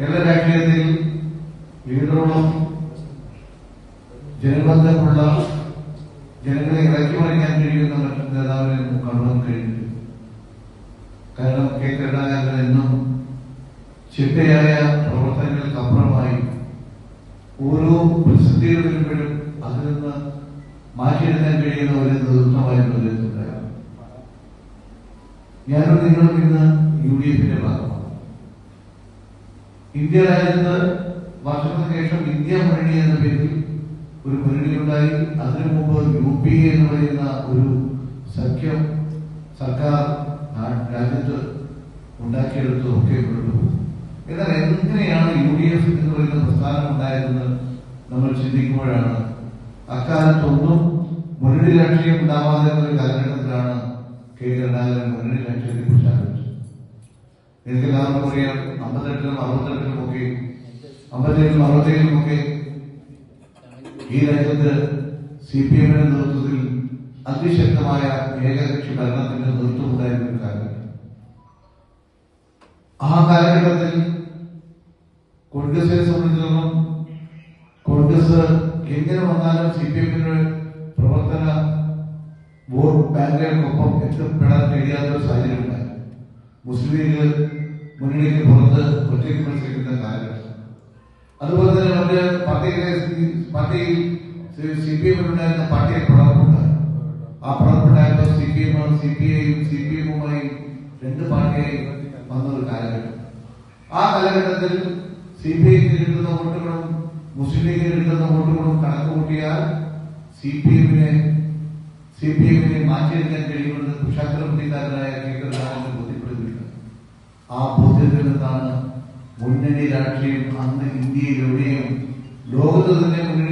കേരള രാഷ്ട്രീയത്തിൽ ലീഡറോളം ജനബന്ധമുള്ള ജനങ്ങളെ ഇറക്കി മറിക്കാൻ കഴിയുന്ന മറ്റൊരു നേതാവിനെ നമുക്ക് കാണാൻ കഴിഞ്ഞില്ല കാരണം കെ കരുണാകരൻ എന്നും ചിട്ടയായ പ്രവർത്തനങ്ങൾക്കപ്പുറമായി ഓരോ പ്രതിസന്ധികൾ വരുമ്പോഴും അതിൽ നിന്ന് മാറ്റിയെടുക്കാൻ കഴിയുന്ന ഒരു നേതൃത്വമായി ഞാനും നിങ്ങളും ഇന്ന് യു ഡി എഫിന്റെ ഭാഗമാണ്. ഇന്ത്യ രാജ്യത്ത് വർഷത്തിന് ശേഷം ഇന്ത്യ മുന്നണി എന്ന പേരിൽ ഒരു മുന്നണി ഉണ്ടായി. അതിനു മുമ്പ് യു പി എ എന്ന് പറയുന്ന ഒരു സഖ്യം സർക്കാർ രാജ്യത്ത് ഉണ്ടാക്കിയെടുത്തതും ഒക്കെ മുന്നോട്ട് എന്നാൽ എങ്ങനെയാണ് യു ഡി എഫ് എന്ന് പറയുന്ന പ്രസ്ഥാനം ഉണ്ടായതെന്ന് നമ്മൾ ചിന്തിക്കുമ്പോഴാണ് അക്കാലത്തൊന്നും മുന്നണി രാഷ്ട്രീയം ഉണ്ടാവാതെ ഒരു കാലഘട്ടത്തിലാണ് കെ കരുണാകരൻ മുന്നണി രാഷ്ട്രീയത്തെ കുറിച്ച് എനിക്ക് അമ്പത്തെട്ടിലും അറുപത്തെട്ടിലും ഒക്കെ അമ്പത്തേഴിലും അറുപത്തേഴിലും ഒക്കെ ഈ രാജ്യത്ത് സി പി എമ്മിന്റെ നേതൃത്വത്തിൽ അതിശക്തമായ ഏകകക്ഷി ഭരണത്തിന്റെ നേതൃത്വം ഉണ്ടായിരുന്ന ഒരു കാലഘട്ടം. ആ കാലഘട്ടത്തിൽ കോൺഗ്രസിനെ സംബന്ധിച്ചിടത്തോളം കോൺഗ്രസ് എങ്ങനെ വന്നാലും സി പി എമ്മിന്റെ പ്രവർത്തന വോട്ട് ബാങ്കുകൾക്കൊപ്പം എത്തപ്പെടാൻ കഴിയാത്ത ഒരു സാഹചര്യം ഉണ്ടായി മുസ്ലിം ലീഗ് മുന്നണിക്ക് പുറത്ത് ഒറ്റയ്ക്ക് മത്സരിക്കുന്ന കാലഘട്ടം അതുപോലെ തന്നെ മറ്റ് പാർട്ടിയിലെ പാർട്ടിയിൽ സി പി എമ്മിനുണ്ടായിരുന്ന പാർട്ടിയെ പിളർപ്പുണ്ടായി ആ പിളർപ്പുണ്ടായപ്പോൾ C P M C P ഐയും സി പി എമ്മുമായി രണ്ട് പാർട്ടിയായി വന്ന ഒരു കാലഘട്ടം. ആ കാലഘട്ടത്തിൽ സി പി ഐക്ക് കിട്ടുന്ന വോട്ടുകളും മുസ്ലിം ലീഗിന് കിട്ടുന്ന വോട്ടുകളും കണക്ക് കൂട്ടിയാൽ സി പി എമ്മിനെ സി പി എമ്മിനെ മാറ്റിയെടുക്കാൻ ആ ബോധ്യത്തിൽ നിന്നാണ് മുന്നണി രാഷ്ട്രീയം അന്ന് ഇന്ത്യയിൽ എവിടെയും ലോകത്ത് തന്നെ മുന്നണി